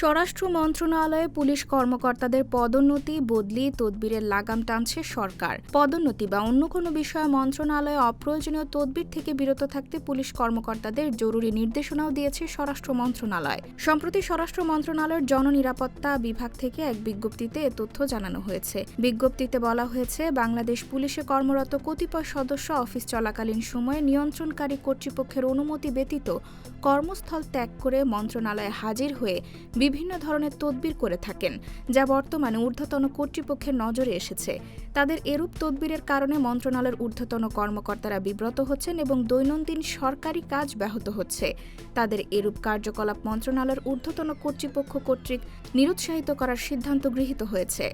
স্বরাষ্ট্র মন্ত্রণালয়ে পুলিশ কর্মকর্তাদের পদোন্নতি, বদলি, তদবিরের লাগাম টানছে সরকার। পদোন্নতি বা অন্য কোনো বিষয়ে মন্ত্রণালয়ে অপ্রয়োজনীয় তদবির থেকে বিরত থাকতে পুলিশ কর্মকর্তাদের জরুরি নির্দেশনাও দিয়েছে স্বরাষ্ট্র মন্ত্রণালয়। সম্প্রতি স্বরাষ্ট্র মন্ত্রণালয়ের জননিরাপত্তা বিভাগ থেকে এক বিজ্ঞপ্তিতে এ তথ্য জানানো হয়েছে। বিজ্ঞপ্তিতে বলা হয়েছে, বাংলাদেশ পুলিশে কর্মরত কতিপয় সদস্য অফিস চলাকালীন সময়ে নিয়ন্ত্রণকারী কর্তৃপক্ষের অনুমতি ব্যতীত কর্মস্থল ত্যাগ করে মন্ত্রণালয়ে হাজির হয়ে বিভিন্ন ধরনের তদবির করে থাকেন, যা বর্তমানে ঊর্ধ্বতন কর্তৃপক্ষের নজরে এসেছে। তাদের এরূপ তদবিরের কারণে মন্ত্রণালয়ের ঊর্ধ্বতন কর্মকর্তারা বিব্রত হচ্ছেন এবং দৈনন্দিন সরকারি কাজ ব্যাহত হচ্ছে। তাদের এরূপ কার্যকলাপ মন্ত্রণালয়ের ঊর্ধ্বতন কর্তৃপক্ষ কর্তৃক নিরুৎসাহিত করার সিদ্ধান্ত গৃহীত হয়েছে।